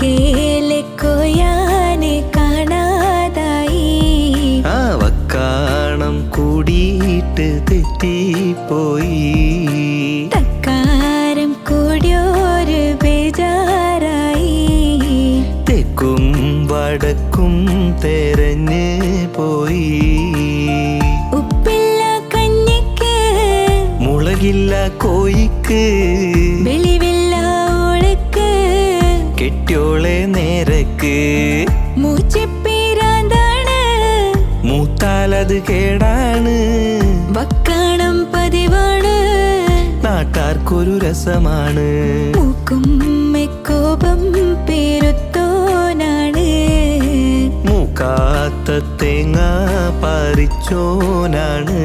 വക്കേലെ കോയാനെ കാണാതായി. ആ വക്കാണം കൂടിയിട്ട് തെറ്റിപ്പോയി. തക്കാരം കൂടിയൊരു ബേജാറായി. തെക്കും വടക്കും തെരഞ്ഞ് പോയി. ഉപ്പില്ല കഞ്ഞിക്ക് മുളകില്ല കോയിക്ക് കെട്ടിയോളെ നേരക്ക്. മൂച്ചിപ്പീരാന്താണ്. മൂത്താലത് കേടാണ്. വക്കാണം പതിവാണ്. നാട്ടാർക്കൊരു രസമാണ്. കോപം പേരുത്തോനാണ്. മൂക്കാത്ത തേങ്ങ പറിച്ചോനാണ്.